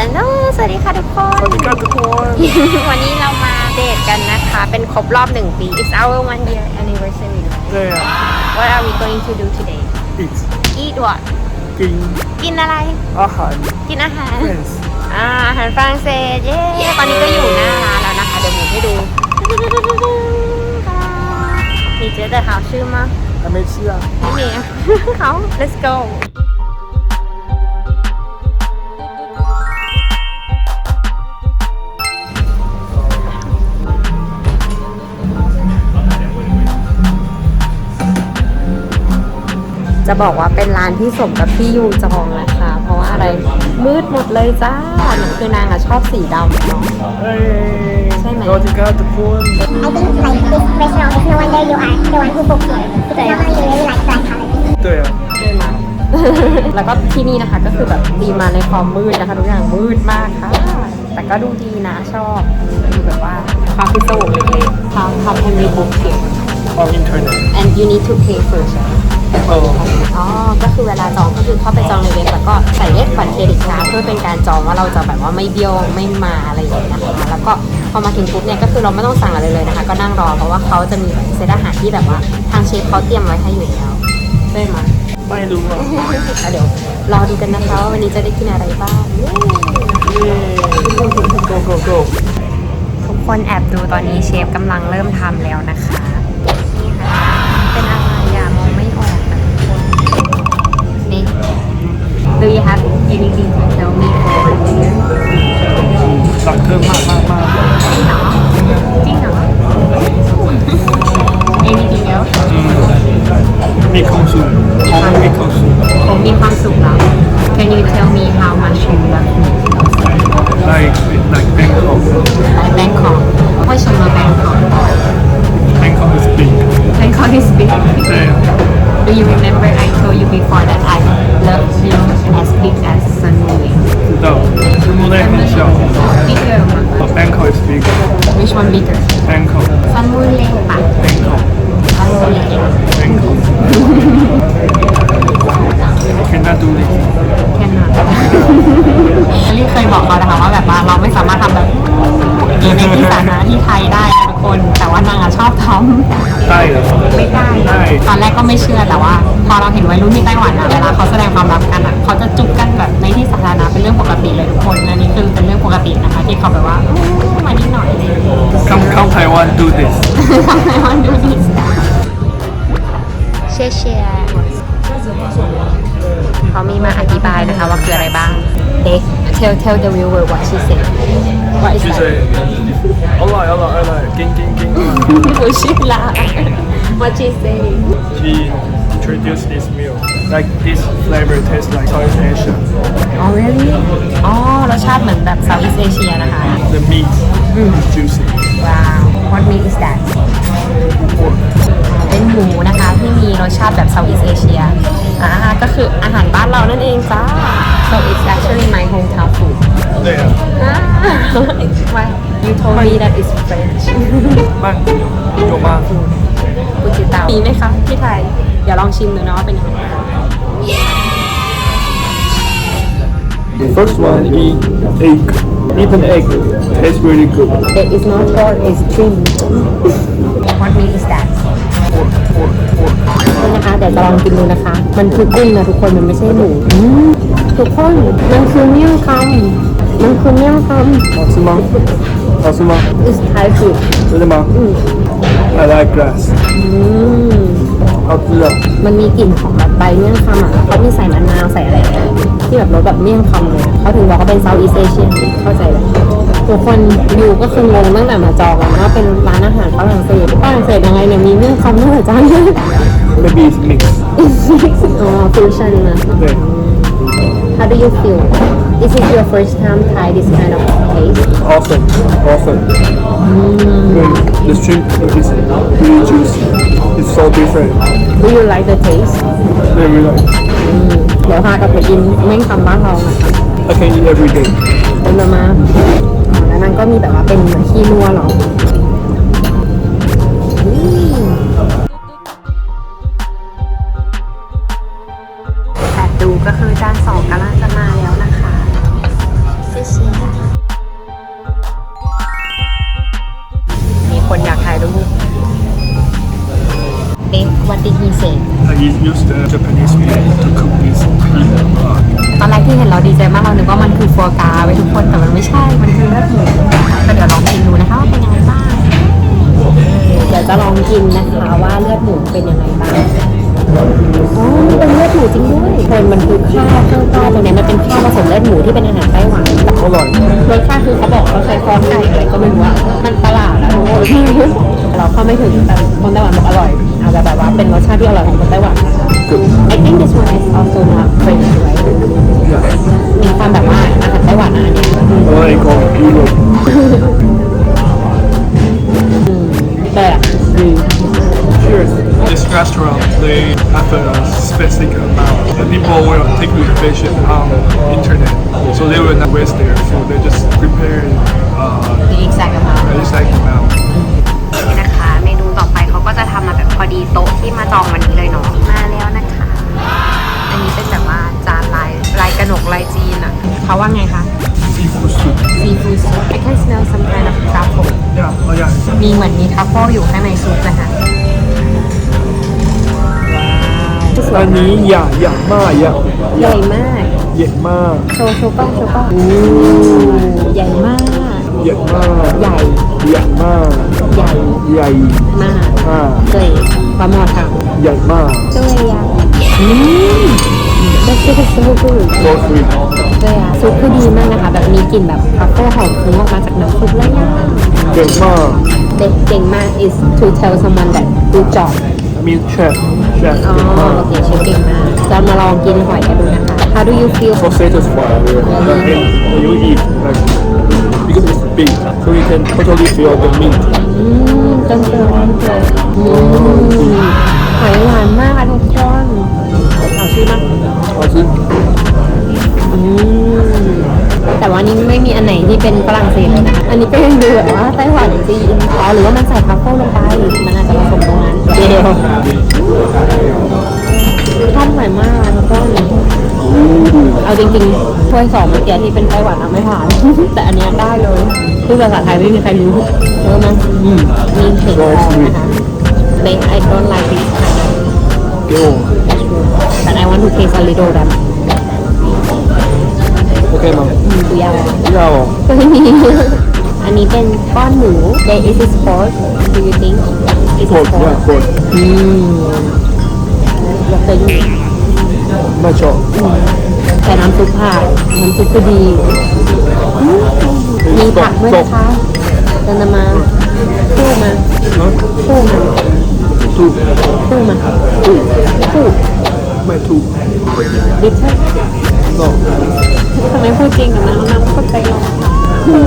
ัลโหลสวัสดีค่ะทุกคน สวัสดีค่ะทุกคน วันนี้เรามาเดทกันนะคะ เป็นครบรอบหนึ่งปี it's our one year anniversary right? yeah what are we going to do today eat eat what กิน กินอะไร อาหาร กินอาหาร yes อ่าอาหารฝรั่งเศส เย้ ตอนนี้ก็อยู่หน้าร้านแล้วนะคะ เดี๋ยวหนูให้ดูนี่เจ๊แต่เขาชื่อมั้ย I mean, yeah. ไม่มี เขา let's go จะบอกว่าเป็นร้านที่สมกับที่ยูจองนะคะ เพราะว่าอะไรมืดหมดเลยจ้าคือนางอะชอบสีดำเนาะเอ้ยใช่ไหม สวัสดีครับทุกคน I think like this restaurant is no wonder you are the one who booked here. Normally you really like black color. 对啊ได้มาแล้วก็ที่นี่นะคะก็คือแบบดีมาในความมืดนะคะทุกอย่างมืดมากค่ะ แต่ก็ดูดีนะชอบดูแบบว่าความพิศวงเล็กๆ How how can we book here on internet and you need to pay first อ๋ ออ๋อ ก็คือเวลาจองก็คือเข้าไปจองในเว็บแล้วก็ใส่เลขบัตรเครดิตการ์ดเพื่อเป็นการจองว่าเราจะแบบว่าไม่เบี้ยวไม่มาอะไรอย่างเงี้ยนะคะแล้วก็พอมาถึงปุ๊บเนี่ยก็คือเราไม่ต้องสั่งอะไรเลยนะคะ ก็นั่งรอเพราะว่าเขาจะมีเซตอาหารที่แบบว่าทางเชฟเขาเตรียมไว้ให้อยู่แล้วใช่ไหมไม่รู้อะแล้วเดี๋ยวรอดูกันนะคะว่าวันนี้จะได้กินอะไรบ้างเย้ go go go ทุกคนแอบดูตอนนี้เชฟกำลังเริ่มทำแล้วนะคะ Do you have anything to tell me for เราไม่สามารถทำแบบนี้ในที่สาธารณะที่ไทยได้นะทุกคน แต่ว่านางอะชอบทำได้เหรอไม่ได้ได้ตอนแรกก็ไม่เชื่อแต่ว่า พอเราเห็นวัยรุ่นที่ไต้หวันอะเวลาเขาแสดงความรักกันอะเขาจะจุ๊บกันแบบในที่สาธารณะเป็นเรื่องปกติเลยทุกคนอันนี้คือเป็นเรื่องปกตินะคะที่เขาแบบว่าอู้มานิดหน่อยเลย come come Taiwan do this ทำไมวันดูดิเชียเชียเขามีมาอธิบายนะคะว่าคืออะไรบ้าง they tell tell the viewer what she said. What is she that? said, alright, alright, alright, ging, ging, ging. she laughed. what she say? She introduced this meal. Like this flavor tastes like Southeast Asia. Oh really? Oh, รสชาติเหมือนแบบ Southeast Asia นะคะ The meat mm. is juicy. Wow. What meat is that? Pork. หมูนะคะ ที่มีรสชาติแบบเซาท์อีสเอเชียอ่าก็คืออาหารบ้านเรานั่นเองจ้า so it's actually my hometown food Damn. Why you told me that it's French บ้านโยมาปูจิตามีไหมคะที่ไทยเดี๋ยวลองชิมดูเนาะว่าเป็นยังไง The first one is egg. Even egg tastes really good. It is not all it's cream. What meat is that? นี่นะคะเดี๋ยวจะลองกินดูนะคะ มันคือกุ้งนะทุกคนมันไม่ใช่หมูอืมทุกคนมันคือเมี่ยงคำมันคือเมี่ยงคำ好吃吗好吃吗 is Thai food 真的吗 I like grass อืม 好吃啊 มันมีกลิ่นของแบบใบเมี่ยงคำอ่ะเขามีใส่มะนาวใส่อะไรที่แบบรสแบบเมี่ยงคำเลยเขาถึงบอกเขาเป็นเซาท์อีสเอเชียเข้าใจเลย ทุกคนอยู่ก็คืองงตั้งแต่มาจองกันว่าเป็นร้านอาหารฝรั่งเศสฝรั่งเศสยังไงเนี่ยมีเมี่ยงคำด้วยจ้า maybe it's mixed อ๋อฟิวชั่นนะ对 How do you feel Is it your first time try this kind of taste often often When the shrimp is really juicy it's so different Do you like the taste I really like เดี๋ยวพากลับไปกินเมี่ยงคำบ้านเรานะคะ I can eat every day เป็นมาันก็มีแบบว่าเป็นขี้รั่ดูก็คือจานสองกำลังจะมาแล้วนะคะมีคนอยากถ่ายรูปเอ๊ะ what did he. Uh, ตอนแรกที่เห็นเราดีใจมากเรานึกว่ามันคือฟัวกราไว้ทุกคนแต่มันไม่ใช่ มันคือเลือดหมูก็เดี๋ยวลองกินดูนะคะว่าเป็นยังไงบ้าง เดี๋ยวจะลองกินนะคะว่าเลือดหมูเป็นยังไงบ้างอ๋อมันเป็นเลือดหมูจริงด้วยคนมันคือข้าวข้างใต้ตรงนี้มันเป็นข้าวผสมเลือดหมูที่เป็นอาหารไต้หวัน hold on. รสชาติคือเขาบอกเขาใช้ฟองไก่อะไรก็ไม่รู้อะมันประหลาดอะทุกคนเราเข้าไม่ถึงแต่คนไต้หวันบอกอร่อยอาจจะแบบว่าเป็นรสชาติที่อร่อยของคนไต้หวันนะคะ I think this one is also not French right Yeah. มีความแบบว่าอาหารไต้หวันอะอันเนี้ย What I call Europe. แต่อะดี Cheers. This restaurant, they have a specific amount. The people will take reservation on internet, so they will not waste there. So they just prepare uh, มีอีกแซกมา a exact amount. นี่นะคะ เมนูต่อไปเขาก็จะทำมาแบบพอดีโต๊ะที่มาจองวันนี้เลยเนาะ มา นกลายจีนอะเขาว่าไงคะ Seafood soup. seafood soup I can smell some kind of truffle Yeah, oh yeah. มีเหมือนมีทัฟเฟิลอยู่ข้างในซุปนะคะอันนี้ใหญ่ใหญ่มากใหญ่ใหญ่มากใหญ่มากโชว์โชว์กล้องโชว์กล้องใหญ่มากใหญ่มากใหญ่ใหญ่มากใหญ่ใหญ่มากมากเกรดประมอค่ะใหญ่มากด้วยอะอืม That's so so good so sweet ด้วยอะซุปคือดีมากนะคะ แบบมีกลิ่นแบบทัฟเฟิลหอมฟุ้งออกมาจากน้ำซุปเลยอะเก่งมากเด็กเก่งมาก is to tell someone that good job I mean chef chef อ๋อเก่งมาก โอเคเชฟเก่งมากจะมาลองกินหอยกันดูนะคะ How do you feel so satisfied when you eat like because it's big so you can totally feel the meat อืมเติมเติมเลยอืมหอยหวานมากอะทุกคน เอาชื่อมาก好吃อืมแต่ว่านี่ไม่มีอันไหนที่เป็นฝรั่งเศสเลยนะคะ อันนี้ก็ยังดูแบบว่าไต้หวันจีนอ๋อหรือว่ามันใส่ทัฟเฟิลลงไป มันอาจจะผสมตรงนั้นท่านใหม่มากอะทุกคนเอาจริงๆถ้วยสองเมื่อกี้ที่เป็นไต้หวันอะไม่ผ่าน แต่อันเนี้ยได้เลยคือภาษาไทยไม่มีใครรู้เออมันอืมมีเห็ดทองนะคะ Like I don't like this kind of quesalero grande. Ok, ma'am. อืมตัวยาว Here I am. อันนี้เป็นก้อนหมู There is this pork Do you think it's Cold, pork yeah, cold. อืมยกตัวอยู่ Not sure. แต่น้ำซุปผ่านน้ำซุปก็ดีอืมมีผักด้วยนะคะเดินมาสู้มา Huh? สู้มา Two. สู้มาสู้ ม่ถูกดิฉัน no ทำไมพูดจริงกับน้ำน้ำเข้าใจหรอถู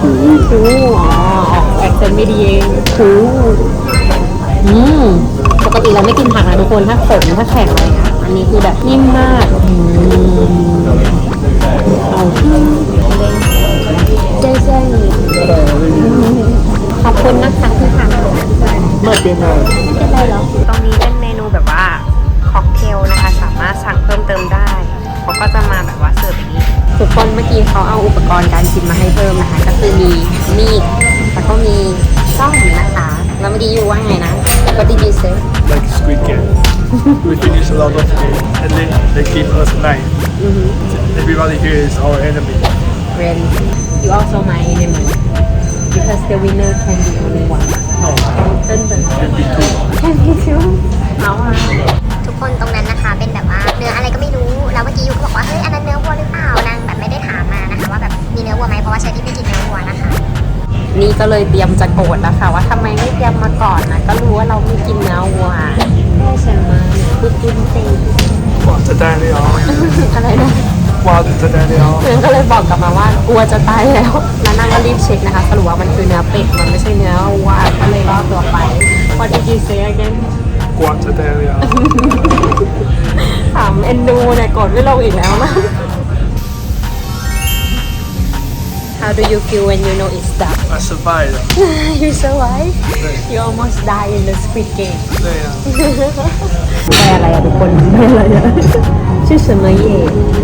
ถูคูอ๋อออกแอคเซนต์ไม่ดีเองคูอืมปกติเราไม่กินผักนะทุกคนถ้าขมถ้าแข็งอะไรเงี้ยอันนี้คือแบบนิ่มมากอืมเอาที่เจ๊เจ๊ขอบคุณนะคะที่ทำไม่เป็นไรไม่เป็นไรหรอตรงนี้เป็น มเติมได้ เขาก็จะมาแบบว่าเสิร์ฟอย่างนี้ทุกคนเมื่อกี้เขาเอาอุปกรณ์การกินมาให้เพิ่มนะคะก็คือมีมีดแล้วก็มีซ่อมนะคะแล้วเมื่อกี้ยูว่าไงนะ What did you say like squid game we finish a lot of game and then they give us knife everybody here is our enemy Really You also my enemy because the winner can be only one no เต้นเต้น can be two Can be two เอาอะทุก คนตรงนั้นนะคะ เป็นแบบว่าเนื้ออะไรก็ไม่รู้แล้วเมื่อกี้ยูก็บอกว่าเฮ้ยอันนั้นเนื้อวัวหรือเปล่านางแบบไม่ได้ถามมานะคะ ว่าแบบมีเนื้อวัวไหมเพราะว่าเชอรี่ไม่กินเนื้อวัวนะคะ นี่ก็เลยเตรียมจะโกรธแล้วค่ะ ว่าทำไมไม่เตรียมมาก่อนนะก็รู้ว่าเราไม่กินเนื้อวัวแค่ฉันมาเนี่ยพูดจริงจริง哇จะได้แล้วอะไรนะว่าจะได้แล้วเพื่อนก็เลยบอกกลับมาว่ากลัวจะตายแล้วแล้วนางก็รีบเช็คนะคะสรุปว่ามันคือเนื้อเป็ดมันไม่ใช่เนื้อวัวก็เลยรอดตัวไป What did you say again กว่าจะได้แล้ว ถามเอ็นดูเนี่ยกดไม่ลงอีกแล้วนะ How do you feel when you know it's dark I survived 了 You survive You almost die in the squid game 对呀 แปลอะไรอะทุกคนแปลอะไรอะชื่อ什么叶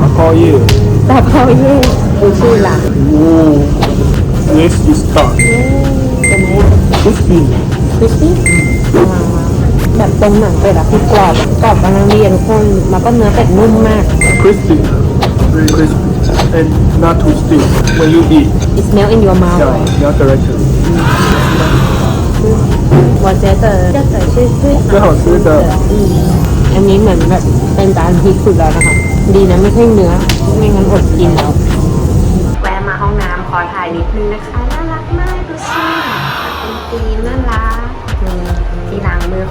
阿高叶大泡叶不是啦哦 this is dark 怎么样 crispy crispy ว้าว แบบตรงหนังเป็ดอะคือกรอบกรอบกำลังดีอะทุกคนแล้วก็เนื้อเป็ดนุ่มมาก crispy, very crispy, and not too stiff when you eat. it smell in your mouth Yeah, not directly. 我觉得这个是最最好吃的。 อืมอันนี้เหมือนแบบเป็นจานพริกสุดแล้วนะคะ ดีนะไม่ใช่เนื้อ ไม่งั้นอดกินแล้ว แวะมาห้องน้ำขอถ่ายนิดนึงนะคะ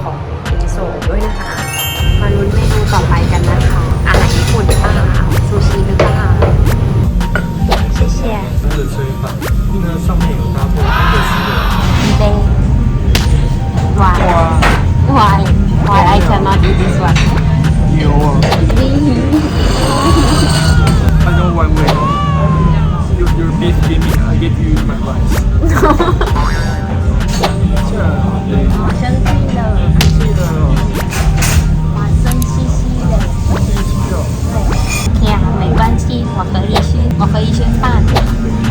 ของเอโซด้วยนะคะ มาลุ้นเมนูต่อไปกันนะคะ อาหารญี่ปุ่นหรือเปล่าซูชิหรือเปล่า谢谢它的炊饭，那上面有搭配那个是 เด้ง why 花 why why I cannot eat this one 牛啊，I don't want wait. Your, your beef give me, I give you my rice. 这样对，生气 吃，我可以吃饭，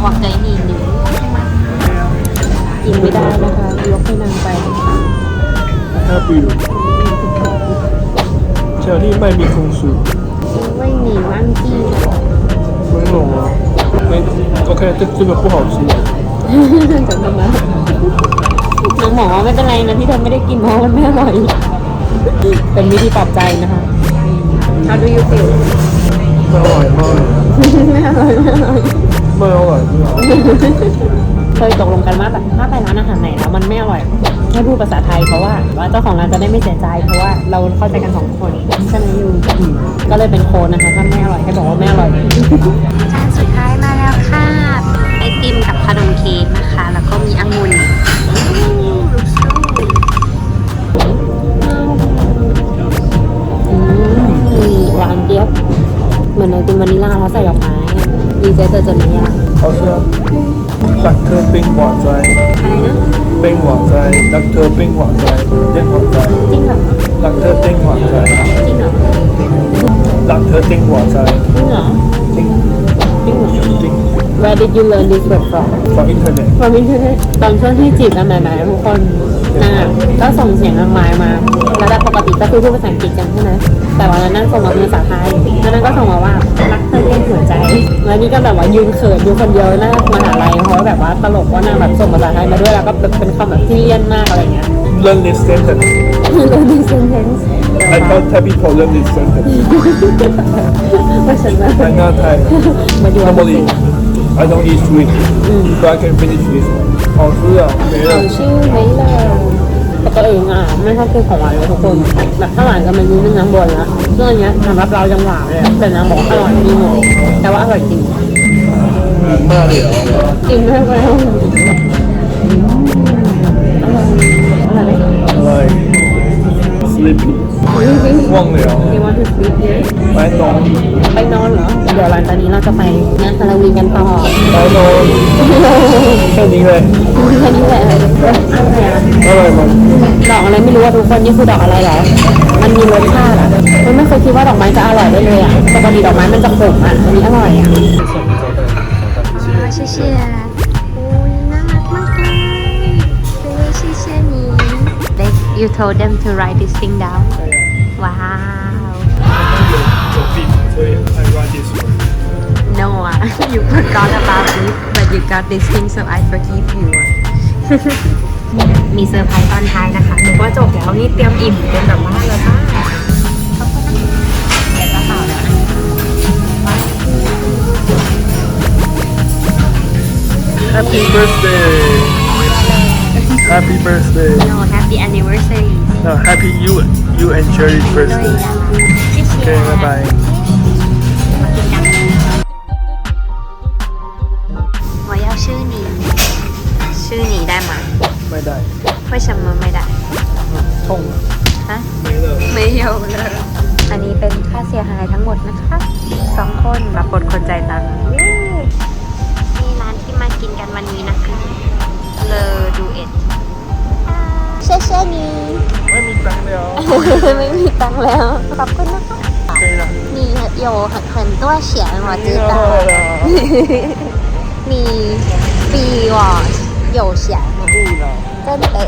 我给你牛。กินไม่ได้นะคะยกให้นางไป 还有比如，巧克力麦蜜蜂酥， 因为你忘记了没有啊。哎，OK，这这个不好吃。 จำได้ไหมน้องหมอว่าไม่เป็นไรนะที่เธอไม่ได้กินเพราะมันไม่อร่อย เป็นวิธีปลอบใจนะคะ How do you feel ไม่อร่อยมาก ไม่อร่อยไม่อร่อยไม่อร่อยไม่อร่อยเคยตกลงกันว่าแบบถ้าไปร้านอาหารไหนแล้วมันไม่อร่อยให้พูดภาษาไทยเพราะว่าว่าเจ้าของร้านจะได้ไม่เสียใจ เพราะว่าเราเข้าใจกันสองคนใช่ไหมยูอืมก็เลยเป็นโค้ดนะคะถ้าไม่อร่อยให้บอกว่าไม่อร่อยจานสุดท้ายมาแล้วค่ะไอติมกับขนมเค้กนะคะ แล้วก็มีองุ่น มือนไอติมวานิลลาเขาใส่ดอกไม้ดีใจเจอจดหมายยาเขาเชื่อรักเธอเป็งหัวใจอะไรนะเป็งหัวใจรักเธอเป็งหัวใจเล่นหัวใจจริงเหรอรักเธอเป็งหัวใจจริงเหรอรักเธอป็งหัวใจจริงเหรอจริงจริงเหอจริง Where did you learn this word from? From internet. From internet. ตอนช่วงที่จีบกันใหม่ๆทุกคนนะก็ส่งเสียงนางไม้มา แล้วปกติก็คือพูดภาษาอังกฤษกันใช่ไหม แต่วันนั้นนั่งส่งมาเป็นภาษาไทยแล้วนั่นก็ส่งมาว่ารักเธอเองหัวใจ แล้วนี่ก็แบบว่ายืนเขินอยู่คนเดียวหน้ามหาลัยเพราะว่าแบบว่าตลกว่านางแบบส่งภาษาไทยมาด้วยแล้วก็แบบเป็นคำแบบที่เลี่ยนมากอะไรเงี้ย learn this sentence learn this sentence I tell Thai people learn this sentence เพราะฉะนั้น I'm not Thai มาดู normally I don't eat sweet so I can finish this one 好吃啊没 ห 了 นูชื่อ ตัวเองอะไม่ชอบกินของหวานเลยทุกคนแบบถ้าหวานก็มันนิดนึงน้ำบนละซึ่งอันเนี้ยสำหรับเรายังหวานเลยแต่น้ำบอกอร่อยจริงแต่ว่าอร่อยจริงมากเลยเหรอจริงมากเลยอร่อร่อยอร่อยสลิปว่วงเลยอะไปนอนไปนอนเหรอเดี๋ยวหลังจากนี้เราจะไปงานฮาโลวีนกันต่อไปนอนแค่นี้เลยแค่นี้แหละ รอะ อร่อยมั้ย ดอกอะไรไม่รู้ว่าทุกคนนี่คือดอกอะไรเหรอ มันมีรสชาติอ่ะมันไม่เคยคิดว่าดอกไม้จะอร่อยได้เลยอ่ะปกติดอกไม้มันจะขมอ่ะอันนี้อร่อยอ่ะ 谢谢。哦，น่ารักมากเลยเฮ้ย谢谢你。 They you told them to write this thing down Wow 有病所以 I write this one No อ่ะ you forgot about this but you got this thing so I forgive you อ่ะ มีเซอร์ไพรส์ตอนท้ายนะคะหนูก็จบแล้วนี่เตรียมอิ่มเตรียมกลับบ้านแล้วค่ะขอบคุณนะเก็บกระเป๋าแล้วนะ Happy birthday Happy birthday No Happy anniversary No Happy you you and Cherry birthday Okay bye bye ไม่ได้ 为什么ไม่ได้ 痛了ฮะ没了ไม่有เลยอันนี้เป็นค่าเสียหายทั้งหมดนะคะสองคนรับบทคนใจายตังค์เย้นี่ร้านที่มากินกันวันนี้นะคะเลอดูเอ็ด 谢谢你。 ไม่มีตังค์แล้ว ไม่มีตังค์แล้ว ขอบคุณนะคะ 可以了你有很很多钱，我知道。你比我有钱， ก้นเปื่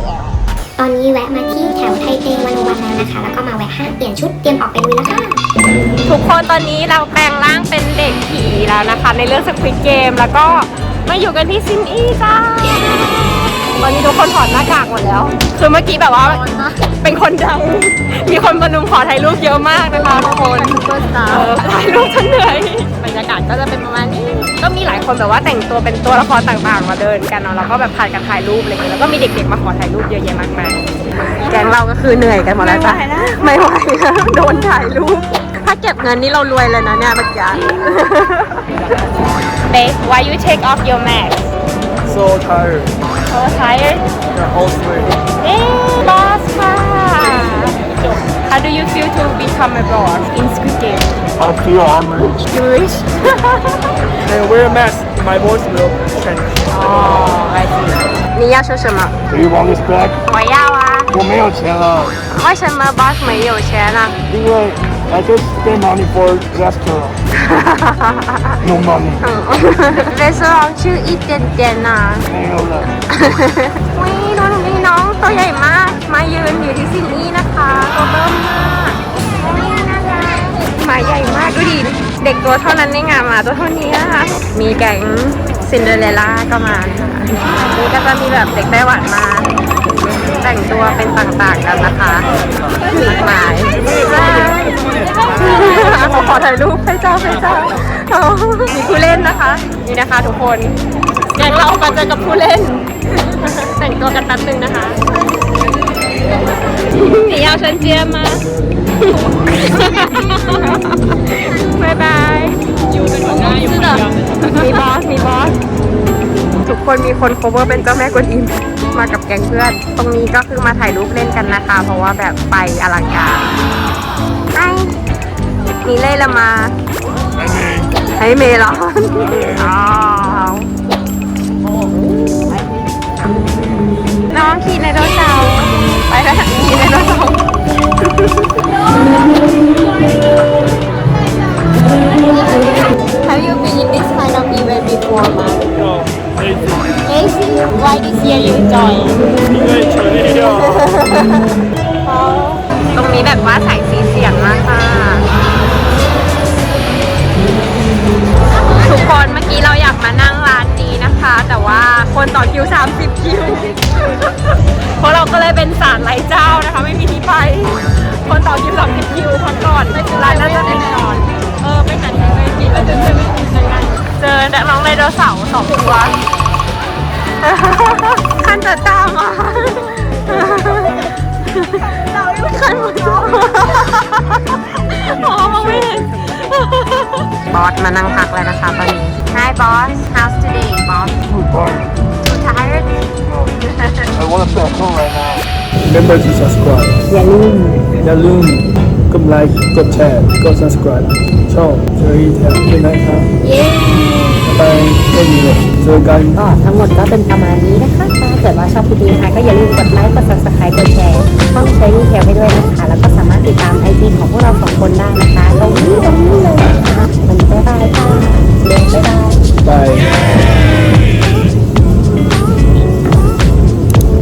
ตอนนี้แวะมาที่แถวไทยเปวันวันแล้วนะคะ แล้วก็มาแวะห้างเปลี่ยนชุดเตรียมออกไปลุยแล้วค่ะ ทุกคนตอนนี้เราแปลงร่างเป็นเด็กผีแล้วนะคะ ในเรื่องสควิตเกมแล้วก็มาอยู่กันที่ซินอี้จ้า คนถอดหน้ากากหมดแล้ว คือเมื่อกี้แบบว่าเป็นคนดัง มีคนมาลุมขอถ่ายรูปเยอะมากนะคะทุกคนเออถ่ายรูปฉันเหนื่อยบรรยากาศก็จะเป็นประมาณนี้ ก็มีหลายคนแบบว่าแต่งตัวเป็นตัวละครต่างๆ มาเดินกันเนาะ แล้วก็แบบผ่านกันถ่ายรูปอะไรอย่างเงี้ย แล้วก็มีเด็กๆมาขอถ่ายรูปเยอะแยะมากมาย แก๊งเราก็คือเหนื่อยกันหมดแล้วจ้ะ ไม่ไหวแล้วโดนถ่ายรูป ถ้าเก็บเงินนี่เรารวยเลยนะเนี่ยเมื่อกี้ Babe why you take off your mask So tired. so tired? You're all through. Hey, boss! How do you feel to become a boss in Squid Game? I feel honored. You wish? and wear a mask. My voice will change. Oh, I see. 你要说什么？Do you want this back? 我要啊。我没有钱了。为什么 boss 没有钱了？因为 I just pay money for restaurant. no money. รีสอร์ทชื่ออีเจนเจนนะไม่เอ that. อุ้ยดูหนูนี่น้องตัวใหญ่มาก มายืนอยู่ที่ซินนี่นะคะตัวเบิ่มมากอ้ยน่ารักมาใหญ่มากดูดิเด็กตัวเท่านั้นในงามหมาตัวเท่านี้นะคะมีแก๊งซินเดอเรลล่าก็มาค่ะนี่ก็จะมีแบบเด็กไต้หวันมา แต่งตัวเป็นต่างๆกันนะคะมากมายขอขอถ่ายรูปให้เจ้าให้เจ้าอ๋อมีผู้เล่นนะคะ นี่นะคะทุกคน แก๊งเรามาเจอกับผู้เล่น แต่งตัวกันแป๊บนึงนะคะ你要升阶吗บายบายอยู่เป็นหัวหน้าอยู่คนเดียวมีบอส มีบอส ทุกคนมีคน cover เป็นเจ้าแม่กวนอิม มากับแก๊งเพื่อน ตรงนี้ก็คือมาถ่ายรูปเล่นกันนะคะ เพราะว่าแบบไปอลังการไอ้นี่เล่ละมาให้เมลอนอ๋อน้องขี่ไดโนเสาร์ไปแล้วขี่ไดโนเสาร์ Have you been in this kind of event before, ma? No, lazy. Racing. Why this year you join? ตรงนี้แบบว่าสายสีส อสมานั่งพักแล้วนะคะตอนนี้ Hi boss how's today boss too tired I want to play at home right now Remember to subscribe อย่าลืมอย่าลืมกดไลค์กดแชร์กด subscribe ชอบเจอรี่แทนด้วยนครับเย้ไปไม่มีเลยเจอกัน ก็ทั้งหมดก็เป็นประมาณนี้นะคะ ถ้าเกิดว่าชอบคลิปนี้นะคะก็อย่าลืมกดไลค์ กด subscribe กดแชร์ช่องเชอรี่แทนไปด้วยนะคะ แล้วก็สามารถติดตามไอจีของพวกเราสองคนได้นะคะตรงนี้ตรงนี้เลย Bye. Bye. bye